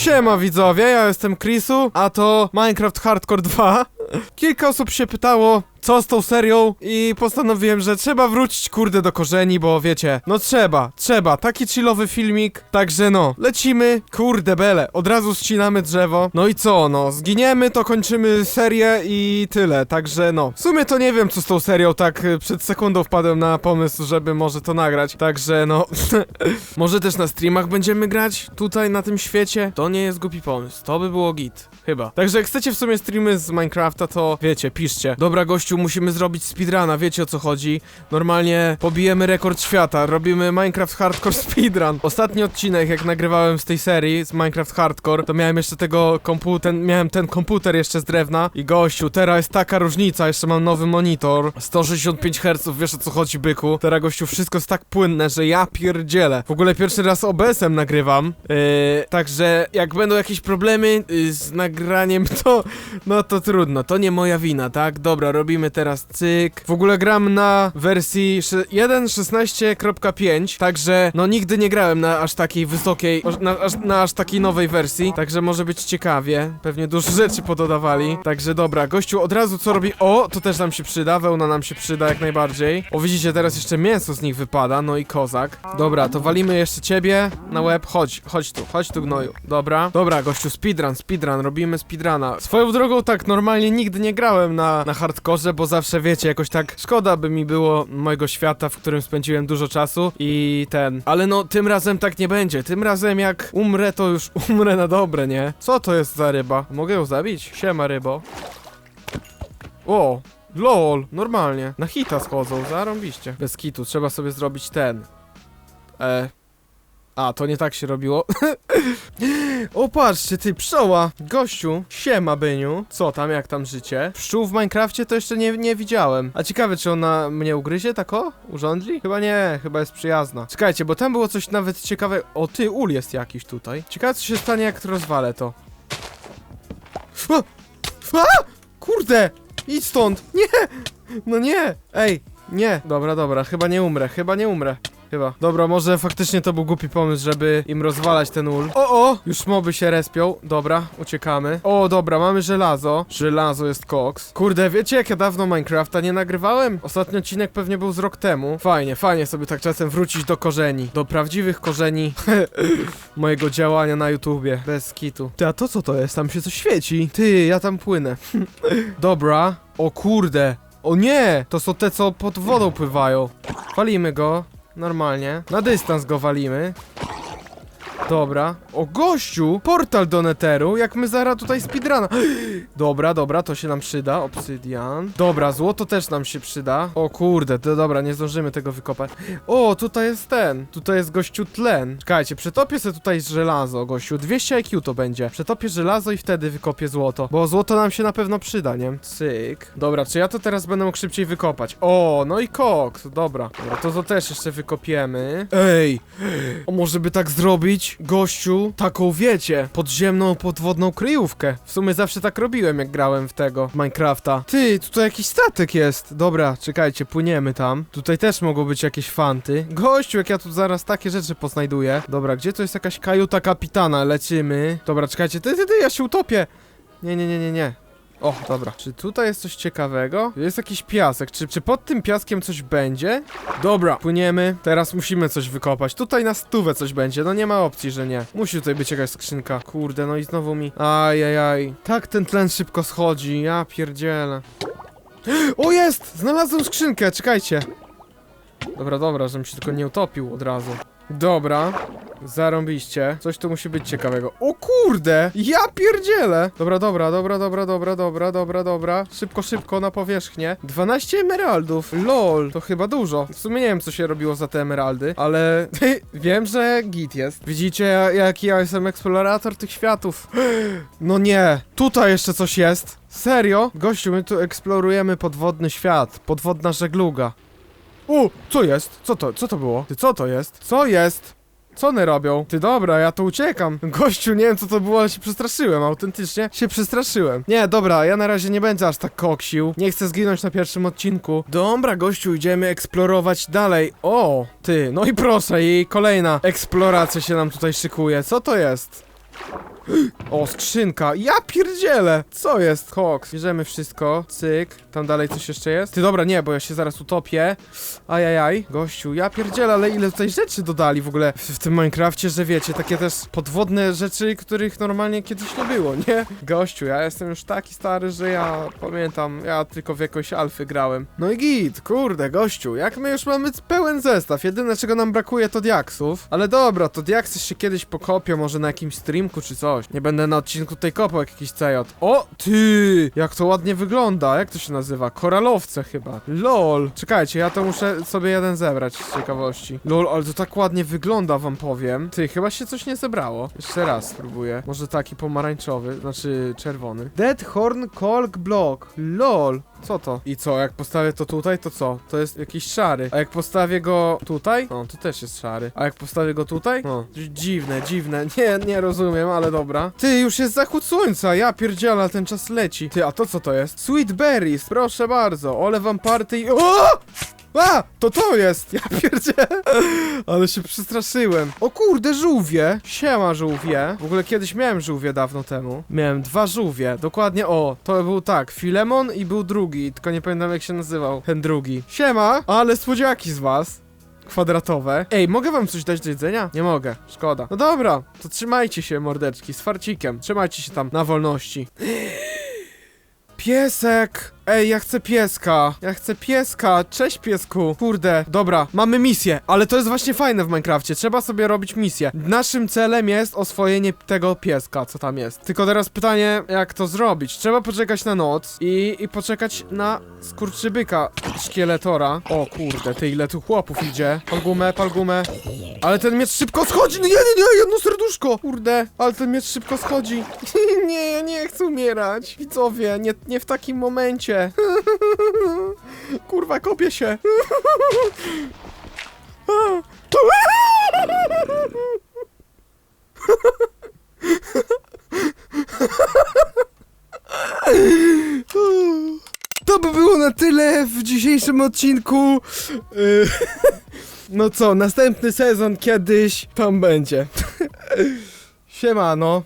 Siema widzowie, ja jestem Chrisu, a to Minecraft Hardcore 2. Kilka osób się pytało, co z tą serią i postanowiłem, że trzeba wrócić kurde do korzeni, bo wiecie, no trzeba, trzeba, taki chillowy filmik, także no, lecimy, kurde bele, od razu ścinamy drzewo, no i co, no, zginiemy, to kończymy serię i tyle, także no, w sumie to nie wiem, co z tą serią, tak y, przed sekundą wpadłem na pomysł, żeby może to nagrać, także no, może też na streamach będziemy grać tutaj na tym świecie, to nie jest głupi pomysł, to by było git, chyba, także jak chcecie w sumie streamy z Minecrafta, to wiecie, piszcie, dobra gościu, musimy zrobić speedruna, wiecie o co chodzi, normalnie pobijemy rekord świata, robimy Minecraft Hardcore Speedrun. Ostatni odcinek, jak nagrywałem z tej serii, z Minecraft Hardcore, to miałem jeszcze tego komputer, miałem ten komputer jeszcze z drewna. I gościu, teraz jest taka różnica, jeszcze mam nowy monitor, 165 Hz, wiesz o co chodzi byku, teraz gościu, wszystko jest tak płynne, że ja pierdzielę. W ogóle pierwszy raz OBS-em nagrywam, yy, także jak będą jakieś problemy yy, z nagraniem, to, no to trudno, to nie moja wina, tak? Dobra, robimy teraz cyk. W ogóle gram na wersji szy- 1.16.5, także no nigdy nie grałem na aż takiej wysokiej, na aż, na aż takiej nowej wersji, także może być ciekawie. Pewnie dużo rzeczy pododawali. Także dobra, gościu od razu co robi? O, to też nam się przyda, wełna nam się przyda jak najbardziej. O, widzicie, teraz jeszcze mięso z nich wypada, no i kozak. Dobra, to walimy jeszcze ciebie na łeb. Chodź, chodź tu, chodź tu gnoju. Dobra, dobra, gościu, speedrun, speedrun, robimy speedruna. Swoją drogą tak normalnie nigdy nie grałem na, na hardkorze, bo zawsze wiecie, jakoś tak szkoda by mi było mojego świata, w którym spędziłem dużo czasu i ten. Ale no, tym razem tak nie będzie. Tym razem jak umrę, to już umrę na dobre, nie? Co to jest za ryba? Mogę ją zabić? Siema, rybo. O, lol, normalnie. Na hita schodzą, zarąbiście. Bez kitu, trzeba sobie zrobić ten. E. A, to nie tak się robiło. o, patrzcie, ty, pszczoła! Gościu, siema, Byniu. Co tam, jak tam życie? Pszczół w Minecrafcie to jeszcze nie, nie widziałem. A ciekawe, czy ona mnie ugryzie, tak o? Urządli? Chyba nie, chyba jest przyjazna. Czekajcie, bo tam było coś nawet ciekawe. O, ty, ul jest jakiś tutaj. Ciekawe, co się stanie, jak rozwalę to. A! A! Kurde! Idź stąd! Nie! No nie! Ej! Nie! Dobra, dobra, chyba nie umrę, chyba nie umrę. Chyba. Dobra, może faktycznie to był głupi pomysł, żeby im rozwalać ten ul. O, o! Już moby się respią. Dobra, uciekamy. O, dobra, mamy żelazo. Żelazo jest koks. Kurde, wiecie jak ja dawno Minecrafta nie nagrywałem? Ostatni odcinek pewnie był z rok temu. Fajnie, fajnie sobie tak czasem wrócić do korzeni. Do prawdziwych korzeni mojego działania na YouTubie. Bez kitu. Ty, a to co to jest? Tam się coś świeci. Ty, ja tam płynę. Dobra. O kurde. O nie! To są te, co pod wodą pływają. Walimy go. Normalnie. Na dystans go walimy. Dobra. O gościu! Portal do Netheru, jak my zara tutaj speedruna. Dobra, dobra, to się nam przyda. Obsydian. Dobra, złoto też nam się przyda. O kurde, to dobra, nie zdążymy tego wykopać. O, tutaj jest ten. Tutaj jest gościu tlen. Czekajcie, przetopię sobie tutaj żelazo, gościu. 200 IQ to będzie. Przetopię żelazo i wtedy wykopię złoto. Bo złoto nam się na pewno przyda, nie? Cyk. Dobra, czy ja to teraz będę mógł szybciej wykopać? O, no i koks. Dobra. Dobra, to to też jeszcze wykopiemy. Ej! O, może by tak zrobić, gościu, taką wiecie, podziemną, podwodną kryjówkę. W sumie zawsze tak robiłem, jak grałem w tego, Minecrafta. Ty, tutaj jakiś statek jest. Dobra, czekajcie, płyniemy tam. Tutaj też mogą być jakieś fanty. Gościu, jak ja tu zaraz takie rzeczy poznajduję. Dobra, gdzie to jest jakaś kajuta kapitana? Lecimy. Dobra, czekajcie, ty, ty, ty, ja się utopię. Nie, nie, nie, nie, nie. O, dobra. Czy tutaj jest coś ciekawego? Jest jakiś piasek. Czy, czy pod tym piaskiem coś będzie? Dobra, płyniemy. Teraz musimy coś wykopać. Tutaj na stówę coś będzie. No nie ma opcji, że nie. Musi tutaj być jakaś skrzynka. Kurde, no i znowu mi... Ajajaj. Tak ten tlen szybko schodzi. Ja pierdzielę. O, jest! Znalazłem skrzynkę, czekajcie. Dobra, dobra, żebym się tylko nie utopił od razu. Dobra, zarąbiście. Coś tu musi być ciekawego. O kurde! Ja pierdzielę! Dobra, dobra, dobra, dobra, dobra, dobra, dobra, dobra. Szybko, szybko na powierzchnię. 12 emeraldów. LOL, to chyba dużo. W sumie nie wiem, co się robiło za te emeraldy, ale wiem, że git jest. Widzicie, ja- jaki ja jestem eksplorator tych światów. No nie, tutaj jeszcze coś jest. Serio? Gościu, my tu eksplorujemy podwodny świat. Podwodna żegluga. U, co jest? Co to, co to było? Ty, co to jest? Co jest? Co one robią? Ty dobra, ja tu uciekam. Gościu, nie wiem co to było, ale się przestraszyłem, autentycznie się przestraszyłem. Nie, dobra, ja na razie nie będę aż tak koksił. Nie chcę zginąć na pierwszym odcinku. Dobra, gościu, idziemy eksplorować dalej. O, ty, no i proszę, i kolejna eksploracja się nam tutaj szykuje. Co to jest? O, skrzynka. Ja pierdzielę. Co jest? Koks. Bierzemy wszystko. Cyk. Tam dalej coś jeszcze jest? Ty, dobra, nie, bo ja się zaraz utopię. Ajajaj. Gościu, ja pierdzielę, ale ile tutaj rzeczy dodali w ogóle w, w tym Minecrafcie, że wiecie, takie też podwodne rzeczy, których normalnie kiedyś nie było, nie? Gościu, ja jestem już taki stary, że ja pamiętam, ja tylko w jakąś alfy grałem. No i git, kurde, gościu, jak my już mamy pełen zestaw, jedyne czego nam brakuje to diaksów. Ale dobra, to diaksy się kiedyś pokopią, może na jakimś streamku czy coś. Nie będę na odcinku tutaj kopał jak jakiś cejot. O, ty! Jak to ładnie wygląda, jak to się nazywa? Koralowce chyba. LOL. Czekajcie, ja to muszę sobie jeden zebrać z ciekawości. LOL, ale to tak ładnie wygląda, wam powiem. Ty, chyba się coś nie zebrało. Jeszcze raz spróbuję. Może taki pomarańczowy, znaczy czerwony. Dead Horn Colk Block. LOL. Co to? I co, jak postawię to tutaj, to co? To jest jakiś szary. A jak postawię go tutaj? O, to też jest szary. A jak postawię go tutaj? O, dziwne, dziwne. Nie, nie rozumiem, ale dobra. Ty, już jest zachód słońca. Ja pierdzielę, ten czas leci. Ty, a to co to jest? Sweet Berries, proszę bardzo. Olewam party i... O! A! To to jest! Ja pierdzielę! Ale się przestraszyłem. O kurde, żółwie! Siema, żółwie. W ogóle kiedyś miałem żółwie dawno temu. Miałem dwa żółwie. Dokładnie, o, to był tak, Filemon i był drugi, tylko nie pamiętam jak się nazywał ten drugi. Siema! Ale słodziaki z was. Kwadratowe. Ej, mogę wam coś dać do jedzenia? Nie mogę, szkoda. No dobra, to trzymajcie się, mordeczki, z farcikiem. Trzymajcie się tam na wolności. Piesek! Ej, ja chcę pieska! Ja chcę pieska! Cześć piesku! Kurde, dobra, mamy misję, ale to jest właśnie fajne w Minecrafcie, trzeba sobie robić misję. Naszym celem jest oswojenie tego pieska, co tam jest. Tylko teraz pytanie, jak to zrobić? Trzeba poczekać na noc i, i poczekać na skurczybyka szkieletora. O kurde, ty ile tu chłopów idzie. Pal gumę, pal gumę. Ale ten miecz szybko schodzi! Nie, nie, nie, jedno serduszko! Kurde, ale ten miecz szybko schodzi. nie, ja nie chcę umierać. Widzowie, nie, nie w takim momencie. Kurwa, kopię się. To by było na tyle w dzisiejszym odcinku. No co, następny sezon kiedyś tam będzie. Siemano.